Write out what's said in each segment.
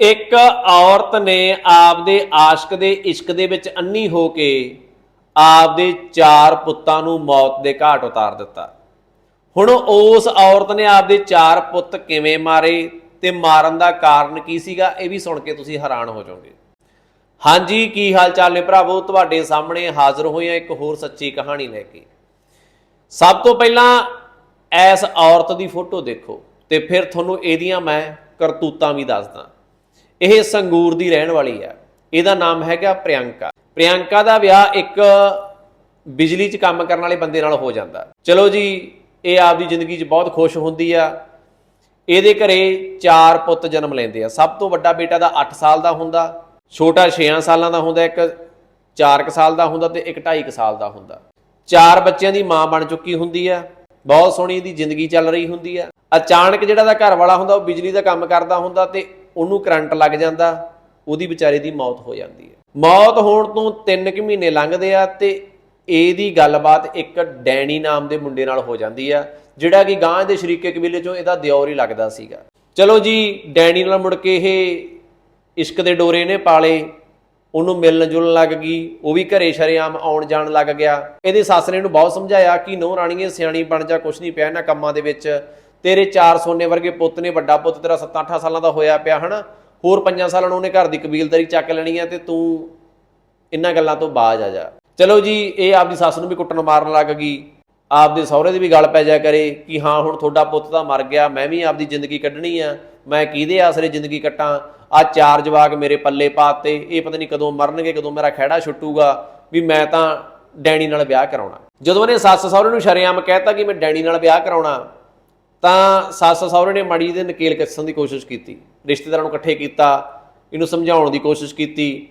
ਇੱਕ ਔਰਤ ਨੇ ਆਪਦੇ ਆਸ਼ਕ ਦੇ ਇਸ਼ਕ ਦੇ ਵਿੱਚ ਅੰਨੀ ਹੋ ਕੇ ਆਪਦੇ ਚਾਰ ਪੁੱਤਾਂ ਨੂੰ ਮੌਤ ਦੇ ਘਾਟ ਉਤਾਰ ਦਿੱਤਾ। ਹੁਣ ਉਸ ਔਰਤ ਨੇ ਆਪਦੇ ਚਾਰ ਪੁੱਤ ਕਿਵੇਂ ਮਾਰੇ ਤੇ ਮਾਰਨ ਦਾ ਕਾਰਨ ਕੀ ਸੀਗਾ, ਇਹ ਵੀ ਸੁਣ ਕੇ ਤੁਸੀਂ ਹੈਰਾਨ ਹੋ ਜਾਓਗੇ। ਹਾਂਜੀ, ਕੀ ਹਾਲ ਚਾਲ ਨੇ ਭਰਾਵੋ? ਤੁਹਾਡੇ ਸਾਹਮਣੇ ਹਾਜ਼ਰ ਹੋਏ ਆ ਇੱਕ ਹੋਰ ਸੱਚੀ ਕਹਾਣੀ ਲੈ ਕੇ। ਸਭ ਤੋਂ ਪਹਿਲਾਂ ਐਸ ਔਰਤ ਦੀ ਫੋਟੋ ਦੇਖੋ ਤੇ ਫਿਰ ਤੁਹਾਨੂੰ ਇਹਦੀਆਂ ਮੈਂ ਕਰਤੂਤਾਂ ਵੀ ਦੱਸਦਾ। ਇਹ ਸੰਗੂਰ ਦੀ ਰਹਿਣ ਵਾਲੀ ਆ ਇਹਦਾ ਨਾਮ ਹੈਗਾ ਪ੍ਰਿਯੰਕਾ। ਪ੍ਰਿਯੰਕਾ ਦਾ ਵਿਆਹ ਇੱਕ ਬਿਜਲੀ 'ਚ ਕੰਮ ਕਰਨ ਵਾਲੇ ਬੰਦੇ ਨਾਲ ਹੋ ਜਾਂਦਾ। ਚਲੋ ਜੀ, ਇਹ ਆਪਦੀ ਜ਼ਿੰਦਗੀ 'ਚ ਬਹੁਤ ਖੁਸ਼ ਹੁੰਦੀ ਆ। ਇਹਦੇ ਘਰੇ ਚਾਰ ਪੁੱਤ ਜਨਮ ਲੈਂਦੇ ਆ। ਸਭ ਤੋਂ ਵੱਡਾ ਬੇਟਾ ਦਾ 8 ਸਾਲ ਦਾ ਹੁੰਦਾ, ਛੋਟਾ 6 ਸਾਲਾਂ ਦਾ ਹੁੰਦਾ, ਇੱਕ 4 ਸਾਲ ਦਾ ਹੁੰਦਾ ਤੇ ਇੱਕ 2.5 ਸਾਲ ਦਾ ਹੁੰਦਾ। ਚਾਰ ਬੱਚਿਆਂ ਦੀ ਮਾਂ ਬਣ ਚੁੱਕੀ ਹੁੰਦੀ ਆ। ਬਹੁਤ ਸੋਹਣੀ ਇਹਦੀ ਜ਼ਿੰਦਗੀ ਚੱਲ ਰਹੀ ਹੁੰਦੀ ਆ। ਅਚਾਨਕ ਜਿਹੜਾ ਦਾ ਘਰ ਵਾਲਾ ਹੁੰਦਾ, ਉਹ ਬਿਜਲੀ ਦਾ ਕੰਮ ਕਰਦਾ ਹੁੰਦਾ ਤੇ ਉਹਨੂੰ ਕਰੰਟ ਲੱਗ ਜਾਂਦਾ, ਉਹਦੀ ਵਿਚਾਰੇ ਦੀ ਮੌਤ ਹੋ ਜਾਂਦੀ ਹੈ। ਮੌਤ ਹੋਣ ਤੋਂ 3 ਕੁ ਮਹੀਨੇ ਲੰਘਦੇ ਆ ਤੇ ਇਹਦੀ ਗੱਲਬਾਤ ਇੱਕ ਡੈਣੀ ਨਾਮ ਦੇ ਮੁੰਡੇ ਨਾਲ ਹੋ ਜਾਂਦੀ ਆ, ਜਿਹੜਾ ਕਿ ਗਾਂ ਦੇ ਸ਼ਰੀਕੇ ਕਬੀਲੇ ਚੋਂ ਇਹਦਾ ਦਿਓਰ ਹੀ ਲੱਗਦਾ ਸੀਗਾ। ਚਲੋ ਜੀ, ਡੈਣੀ ਨਾਲ ਮੁੜ ਕੇ ਇਹ ਇਸ਼ਕ ਦੇ ਡੋਰੇ ਨੇ ਪਾਲੇ, ਉਹਨੂੰ ਮਿਲਣ ਜੁਲਣ ਲੱਗ ਗਈ, ਉਹ ਵੀ ਘਰੇ ਸ਼ਰੇਆਮ ਆਉਣ ਜਾਣ ਲੱਗ ਗਿਆ। ਇਹਦੇ ਸੱਸ ਨੇ ਇਹਨੂੰ ਬਹੁਤ ਸਮਝਾਇਆ ਕਿ ਨੋ ਰਾਣੀਏ ਸਿਆਣੀ ਬਣ ਜਾ, ਕੁਛ ਨਹੀਂ ਪਿਆ ਇਹਨਾਂ ਕੰਮਾਂ ਦੇ ਵਿੱਚ। ਤੇਰੇ ਚਾਰ ਸੋਨੇ ਵਰਗੇ ਪੁੱਤ ਨੇ, ਵੱਡਾ ਪੁੱਤ ਤੇਰਾ 7-8 ਸਾਲਾਂ ਦਾ ਹੋਇਆ ਪਿਆ, ਹਨਾ? ਹੋਰ 5 ਸਾਲਾਂ ਨੂੰ ਉਹਨੇ ਘਰ ਦੀ ਕਬੀਲਦਾਰੀ ਚੱਕ ਲੈਣੀ ਆ ਤੇ ਤੂੰ ਇਹਨਾਂ ਗੱਲਾਂ ਤੋਂ ਬਾਜ ਆ ਜਾ। ਚਲੋ ਜੀ, ਇਹ ਆਪਦੀ ਸੱਸ ਨੂੰ ਵੀ ਕੁੱਟਣ ਮਾਰਨ ਲੱਗ ਗਈ। ਆਪਦੇ ਸਹੁਰੇ ਦੀ ਵੀ ਗੱਲ ਪੈ ਜਾ ਕਰੇ ਕਿ ਹਾਂ, ਹੁਣ ਤੁਹਾਡਾ ਪੁੱਤ ਤਾਂ ਮਰ ਗਿਆ, ਮੈਂ ਵੀ ਆਪਦੀ ਜ਼ਿੰਦਗੀ ਕੱਢਣੀ ਆ, ਮੈਂ ਕਿਹਦੇ ਆਸਰੇ ਜ਼ਿੰਦਗੀ ਕੱਟਾਂ? ਆ ਚਾਰ ਜਵਾਕ ਮੇਰੇ ਪੱਲੇ ਪਾਤੇ, ਇਹ ਪਤਾ ਨਹੀਂ ਕਦੋਂ ਮਰਨਗੇ, ਕਦੋਂ ਮੇਰਾ ਖਹਿੜਾ ਛੁੱਟੂਗਾ, ਵੀ ਮੈਂ ਤਾਂ ਡੈਣੀ ਨਾਲ ਵਿਆਹ ਕਰਾਉਣਾ। ਜਦੋਂ ਉਹਨੇ ਸੱਸ ਸਹੁਰੇ ਨੂੰ ਸ਼ਰੇਆਮ ਕਹਿਤਾ ਕਿ ਮੈਂ ਡੈਣੀ ਨਾਲ ਵਿਆਹ ਕਰਾਉਣਾ ਤਾਂ ਸੱਸ ਸਹੁਰੇ ਨੇ ਮਾੜੀ ਦੇ ਨਕੇਲ ਕੱਸਣ ਦੀ ਕੋਸ਼ਿਸ਼ ਕੀਤੀ, ਰਿਸ਼ਤੇਦਾਰਾਂ ਨੂੰ ਇਕੱਠੇ ਕੀਤਾ, ਇਹਨੂੰ ਸਮਝਾਉਣ ਦੀ ਕੋਸ਼ਿਸ਼ ਕੀਤੀ,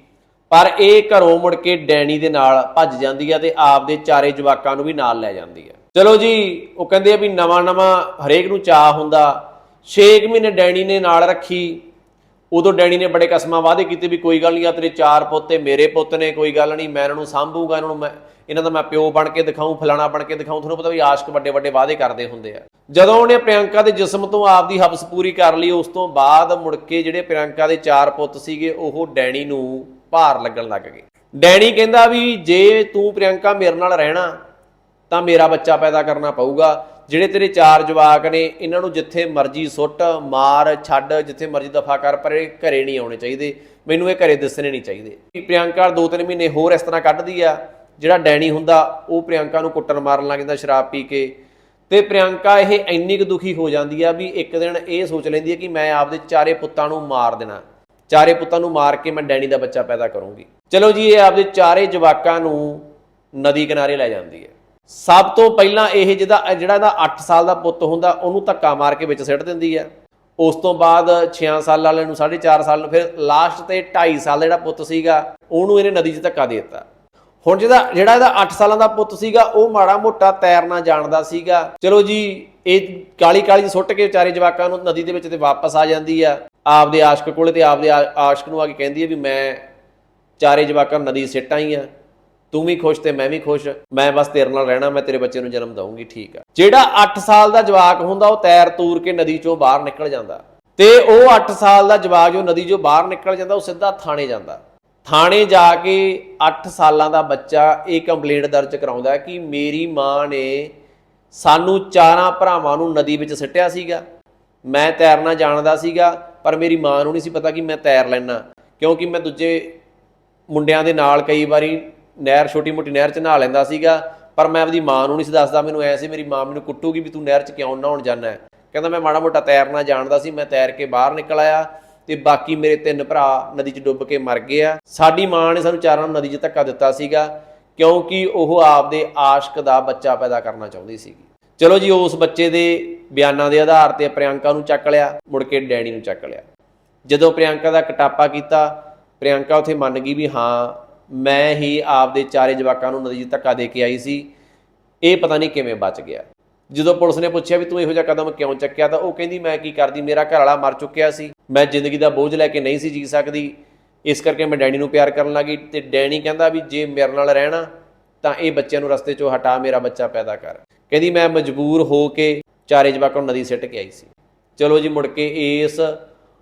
ਪਰ ਇਹ ਘਰੋਂ ਮੁੜ ਕੇ ਡੈਣੀ ਦੇ ਨਾਲ ਭੱਜ ਜਾਂਦੀ ਆ ਤੇ ਆਪਦੇ ਚਾਰੇ ਜਵਾਕਾਂ ਨੂੰ ਵੀ ਨਾਲ ਲੈ ਜਾਂਦੀ ਆ। ਚਲੋ ਜੀ, ਉਹ ਕਹਿੰਦੇ ਆ ਵੀ ਨਵਾਂ ਨਵਾਂ ਹਰੇਕ ਨੂੰ ਚਾਹ ਹੁੰਦਾ 6 ਮਹੀਨੇ ਡੈਣੀ ਨੇ ਨਾਲ ਰੱਖੀ, ਉਦੋਂ ਡੈਣੀ ਨੇ ਬੜੇ ਕਸਮਾਂ ਵਾਅਦੇ ਕੀਤੇ ਵੀ ਕੋਈ ਗੱਲ ਨਹੀਂ ਆ ਤੇਰੇ ਚਾਰ ਪੁੱਤ ਤੇ ਮੇਰੇ ਪੁੱਤ ਨੇ, ਕੋਈ ਗੱਲ ਨਹੀਂ, ਮੈਂ ਇਹਨਾਂ ਨੂੰ ਸੰਭੂਗਾ, ਇਹਨਾਂ ਨੂੰ ਮੈਂ ਇਹਨਾਂ ਦਾ ਮੈਂ ਪਿਓ ਬਣ ਕੇ ਦਿਖਾਉਂ ਫਲਾਣਾ ਬਣ ਕੇ ਦਿਖਾਉਂ ਤੁਹਾਨੂੰ ਪਤਾ ਵੀ ਆਸ਼ਕ ਵੱਡੇ ਵੱਡੇ ਵਾਅਦੇ ਕਰਦੇ ਹੁੰਦੇ ਆ। ਜਦੋਂ ਉਹਨੇ ਪ੍ਰਿਯੰਕਾ ਦੇ ਜਿਸਮ ਤੋਂ ਆਪਦੀ ਹਵਸ ਪੂਰੀ ਕਰ ਲਈ, ਉਸ ਤੋਂ ਬਾਅਦ ਮੁੜ ਕੇ ਜਿਹੜੇ ਪ੍ਰਿਯੰਕਾ ਦੇ ਚਾਰ ਪੁੱਤ ਸੀਗੇ, ਉਹ ਡੈਣੀ ਨੂੰ ਭਾਰ ਲੱਗਣ ਲੱਗ ਗਏ। ਡੈਣੀ ਕਹਿੰਦਾ ਵੀ ਜੇ ਤੂੰ ਪ੍ਰਿਯੰਕਾ ਮੇਰੇ ਨਾਲ ਰਹਿਣਾ, ਤਾਂ ਮੇਰਾ ਬੱਚਾ ਪੈਦਾ ਕਰਨਾ ਪਊਗਾ। ਜਿਹੜੇ ਤੇਰੇ ਚਾਰ ਜਵਾਕ ਨੇ, ਇਹਨਾਂ ਨੂੰ ਜਿੱਥੇ ਮਰਜ਼ੀ ਸੁੱਟ, ਮਾਰ, ਛੱਡ, ਜਿੱਥੇ ਮਰਜ਼ੀ ਦਫਾ ਕਰ, ਪਰ ਇਹ ਘਰੇ ਨਹੀਂ ਆਉਣੇ ਚਾਹੀਦੇ। ਮੈਨੂੰ ਇਹ ਘਰੇ ਦਿਸਣੇ ਨਹੀਂ ਚਾਹੀਦੇ। ਪ੍ਰਿਯੰਕਾ ਦੋ ਤਿੰਨ ਮਹੀਨੇ ਹੋਰ ਇਸ ਤਰ੍ਹਾਂ ਕੱਢਦੀ ਆ ਜਿਹੜਾ ਡੈਣੀ ਹੁੰਦਾ, ਉਹ ਪ੍ਰਿਯੰਕਾ ਨੂੰ ਕੁੱਟਣ ਮਾਰਨ ਲੱਗ ਜਾਂਦਾ ਸ਼ਰਾਬ ਪੀ ਕੇ। ਤੇ ਪ੍ਰਿਯੰਕਾ ਇਹ ਇੰਨੀ ਕੁ ਦੁਖੀ ਹੋ ਜਾਂਦੀ ਆ ਵੀ ਇੱਕ ਦਿਨ ਇਹ ਸੋਚ ਲੈਂਦੀ ਹੈ ਕਿ ਮੈਂ ਆਪਦੇ ਚਾਰੇ ਪੁੱਤਾਂ ਨੂੰ ਮਾਰ ਦੇਣਾ। ਚਾਰੇ ਪੁੱਤਾਂ ਨੂੰ ਮਾਰ ਕੇ ਮੈਂ ਡੈਣੀ ਦਾ ਬੱਚਾ ਪੈਦਾ ਕਰੂੰਗੀ। ਚਲੋ ਜੀ, ਇਹ ਆਪਦੇ ਚਾਰੇ ਜਵਾਕਾਂ ਨੂੰ ਨਦੀ ਕਿਨਾਰੇ ਲੈ ਜਾਂਦੀ ਹੈ। ਸਭ ਤੋਂ ਪਹਿਲਾਂ ਇਹ ਜਿਹਦਾ, ਜਿਹੜਾ ਇਹਦਾ 8 ਸਾਲ ਦਾ ਪੁੱਤ ਹੁੰਦਾ, ਉਹਨੂੰ ਧੱਕਾ ਮਾਰ ਕੇ ਵਿੱਚ ਸਿੱਟ ਦਿੰਦੀ ਆ ਉਸ ਤੋਂ ਬਾਅਦ 6 ਸਾਲ ਵਾਲੇ ਨੂੰ 4.5 ਸਾਲ ਨੂੰ, ਫਿਰ ਲਾਸਟ ਤੇ 2.5 ਸਾਲ ਦਾ ਜਿਹੜਾ ਪੁੱਤ ਸੀਗਾ, ਉਹਨੂੰ ਇਹਨੇ ਨਦੀ 'ਚ ਧੱਕਾ ਦੇ ਦਿੱਤਾ। ਹੁਣ ਜਿਹਦਾ ਜਿਹੜਾ ਇਹਦਾ 8 ਸਾਲਾਂ ਦਾ ਪੁੱਤ ਸੀਗਾ, ਉਹ ਮਾੜਾ ਮੋਟਾ ਤੈਰਨਾ ਜਾਣਦਾ ਸੀਗਾ। ਚਲੋ ਜੀ, ਇਹ ਕਾਲੀ ਕਾਲੀ ਸੁੱਟ ਕੇ ਵਿਚਾਰੇ ਜਵਾਕਾਂ ਨੂੰ ਨਦੀ ਦੇ ਵਿੱਚ ਤੇ ਵਾਪਸ ਆ ਜਾਂਦੀ ਆ। ਆਪਦੇ ਆਸ਼ਕ ਕੋਲੇ ਤੇ ਆਪਦੇ ਆ- ਆਸ਼ਕ ਨੂੰ ਆ ਕੇ ਕਹਿੰਦੀ ਹੈ ਵੀ ਮੈਂ ਚਾਰੇ ਜਵਾਕਾਂ ਨਦੀ ਸਿੱਟ ਆਈ ਆ। ਤੂੰ ਵੀ ਖੁਸ਼ ਤੇ ਮੈਂ ਵੀ ਖੁਸ਼। ਮੈਂ ਬਸ ਤੇਰੇ ਨਾਲ ਰਹਿਣਾ, ਮੈਂ ਤੇਰੇ ਬੱਚੇ ਨੂੰ ਜਨਮ ਦਊਂਗੀ, ਠੀਕ ਆ। ਜਿਹੜਾ 8 ਸਾਲ ਦਾ ਜਵਾਕ ਹੁੰਦਾ, ਉਹ ਤੈਰ ਤੂਰ ਕੇ ਨਦੀ ਚੋਂ ਬਾਹਰ ਨਿਕਲ ਜਾਂਦਾ। ਤੇ ਉਹ 8 ਸਾਲ ਦਾ ਜਵਾਕ ਜੋ ਨਦੀ ਚੋਂ ਬਾਹਰ ਨਿਕਲ ਜਾਂਦਾ, ਉਹ ਸਿੱਧਾ ਥਾਣੇ ਜਾਂਦਾ। ਥਾਣੇ ਜਾ ਕੇ 8 ਸਾਲਾਂ ਦਾ ਬੱਚਾ ਇਹ ਕੰਪਲੇਂਟ ਦਰਜ ਕਰਾਉਂਦਾ ਕਿ ਮੇਰੀ ਮਾਂ ਨੇ ਸਾਨੂੰ ਚਾਰਾਂ ਭਰਾਵਾਂ ਨੂੰ ਨਦੀ ਵਿੱਚ ਸਿੱਟਿਆ ਸੀਗਾ। ਮੈਂ ਤੈਰਨਾ ਜਾਣਦਾ ਸੀਗਾ, ਪਰ ਮੇਰੀ ਮਾਂ ਨੂੰ ਨਹੀਂ ਸੀ ਪਤਾ ਕਿ ਮੈਂ ਤੈਰ ਲੈਣਾ ਕਿਉਂਕਿ ਮੈਂ ਦੂਜੇ ਮੁੰਡਿਆਂ ਦੇ ਨਾਲ ਕਈ ਵਾਰੀ ਨਹਿਰ, ਛੋਟੀ ਮੋਟੀ ਨਹਿਰ 'ਚ ਨਹਾ ਲੈਂਦਾ ਸੀਗਾ, ਪਰ ਮੈਂ ਆਪਦੀ ਮਾਂ ਨੂੰ ਨਹੀਂ ਸੀ ਦੱਸਦਾ, ਮੈਨੂੰ ਐ ਸੀ, ਮੇਰੀ ਮਾਂ ਮੈਨੂੰ ਕੁੱਟੂਗੀ ਵੀ ਤੂੰ ਨਹਿਰ 'ਚ ਕਿਉਂ ਨਹਾਉਣ ਜਾਂਦਾ ਹੈ। ਕਹਿੰਦਾ ਮੈਂ ਮਾੜਾ ਮੋਟਾ ਤੈਰਨਾ ਜਾਣਦਾ ਸੀ, ਮੈਂ ਤੈਰ ਕੇ ਬਾਹਰ ਨਿਕਲ ਆਇਆ ਤੇ ਬਾਕੀ ਮੇਰੇ ਤਿੰਨ ਭਰਾ ਨਦੀ 'ਚ ਡੁੱਬ ਕੇ ਮਰ ਗਏ ਆ। ਸਾਡੀ ਮਾਂ ਨੇ ਸਾਨੂੰ ਚਾਰਾਂ ਨੂੰ ਨਦੀ 'ਚ ਧੱਕਾ ਦਿੱਤਾ ਸੀਗਾ, ਕਿਉਂਕਿ ਉਹ ਆਪਦੇ ਆਸ਼ਕ ਦਾ ਬੱਚਾ ਪੈਦਾ ਕਰਨਾ ਚਾਹੁੰਦੀ ਸੀਗੀ। ਚਲੋ ਜੀ, ਉਸ ਬੱਚੇ ਦੇ ਬਿਆਨਾਂ ਦੇ ਆਧਾਰ ਤੇ ਪ੍ਰਿਯੰਕਾ ਨੂੰ ਚੱਕ ਲਿਆ, ਮੁੜ ਕੇ ਡੈਣੀ ਨੂੰ ਚੱਕ ਲਿਆ। ਜਦੋਂ ਪ੍ਰਿਯੰਕਾ ਦਾ ਕਟਾਪਾ ਕੀਤਾ, ਪ੍ਰਿਯੰਕਾ ਉਥੇ ਮੰਨ ਗਈ ਵੀ ਹਾਂ, ਮੈਂ ਹੀ ਆਪਦੇ ਚਾਰੇ ਜਵਾਕਾਂ ਨੂੰ ਨਦੀ 'ਚ ਧੱਕਾ ਦੇ ਕੇ ਆਈ ਸੀ। ਇਹ ਪਤਾ ਨਹੀਂ ਕਿਵੇਂ ਬਚ ਗਿਆ। ਜਦੋਂ ਪੁਲਿਸ ਨੇ ਪੁੱਛਿਆ ਵੀ ਤੂੰ ਇਹੋ ਜਿਹਾ ਕਦਮ ਕਿਉਂ ਚੱਕਿਆ, ਤਾਂ ਉਹ ਕਹਿੰਦੀ, ਮੈਂ ਕੀ ਕਰਦੀ? ਮੇਰਾ ਘਰ ਵਾਲਾ ਮਰ ਚੁੱਕਿਆ ਸੀ। ਮੈਂ ਜ਼ਿੰਦਗੀ ਦਾ ਬੋਝ ਲੈ ਕੇ ਨਹੀਂ ਸੀ ਜੀ ਸਕਦੀ। ਇਸ ਕਰਕੇ ਮੈਂ ਡੈਣੀ ਨੂੰ ਪਿਆਰ ਕਰਨ ਲੱਗੀ ਤੇ ਡੈਣੀ ਕਹਿੰਦਾ ਵੀ ਜੇ ਮੇਰੇ ਨਾਲ ਰਹਿਣਾ, ਤਾਂ ਇਹ ਬੱਚਿਆਂ ਨੂੰ ਰਸਤੇ 'ਚੋਂ ਹਟਾ, ਮੇਰਾ ਬੱਚਾ ਪੈਦਾ ਕਰ। ਕਹਿੰਦੀ ਮੈਂ ਮਜਬੂਰ ਹੋ ਕੇ ਚਾਰੇ ਜਵਾਕਾਂ ਨੂੰ ਨਦੀ ਸਿੱਟ ਕੇ ਆਈ ਸੀ। ਚਲੋ ਜੀ, ਮੁੜ ਕੇ ਇਸ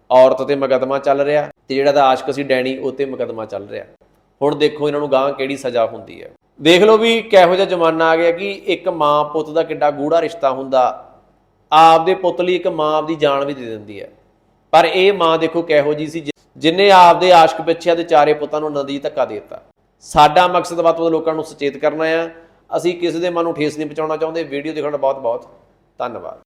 ਔਰਤ ਤੇ ਮੁਕੱਦਮਾ ਚੱਲ ਰਿਹਾ ਤੇ ਜਿਹੜਾ ਦਾ ਆਸ਼ਕ ਸੀ ਡੈਣੀ ਉਹ ਤੇ ਮੁਕੱਦਮਾ ਚੱਲ ਰਿਹਾ। ਹੁਣ ਦੇਖੋ ਇਹਨਾਂ ਨੂੰ ਗਾਂ ਕਿਹੜੀ ਸਜ਼ਾ ਹੁੰਦੀ ਹੈ। ਦੇਖ ਲਓ ਵੀ ਕਿਹੋ ਜਿਹਾ ਜ਼ਮਾਨਾ ਆ ਗਿਆ ਕਿ ਇੱਕ ਮਾਂ ਪੁੱਤ ਦਾ ਕਿੱਡਾ ਗੂੜਾ ਰਿਸ਼ਤਾ ਹੁੰਦਾ। ਆਪਦੇ ਪੁੱਤ ਲਈ ਇੱਕ ਮਾਂ ਆਪਦੀ ਜਾਨ ਵੀ ਦੇ ਦਿੰਦੀ ਹੈ। ਪਰ ਇਹ ਮਾਂ ਦੇਖੋ ਕਿਹੋ ਜੀ ਸੀ, ਜਿ- ਜਿਨੇ ਆਪਦੇ ਆਸ਼ਕ ਪਿੱਛੇ ਦੇ ਚਾਰੇ ਪੁੱਤਾਂ ਨੂੰ ਨਦੀ ਧੱਕਾ ਦੇ ਦਿੱਤਾ। ਸਾਡਾ ਮਕਸਦ ਵੱਧ ਤੋਂ ਲੋਕਾਂ ਨੂੰ ਸੁਚੇਤ ਕਰਨਾ ਆ। ਅਸੀਂ ਕਿਸੇ ਦੇ ਮਨ ਨੂੰ ਠੇਸ ਨਹੀਂ ਪਹੁੰਚਾਉਣਾ ਚਾਹੁੰਦੇ। ਵੀਡੀਓ ਦੇਖਣ ਦਾ ਬਹੁਤ ਬਹੁਤ ਧੰਨਵਾਦ।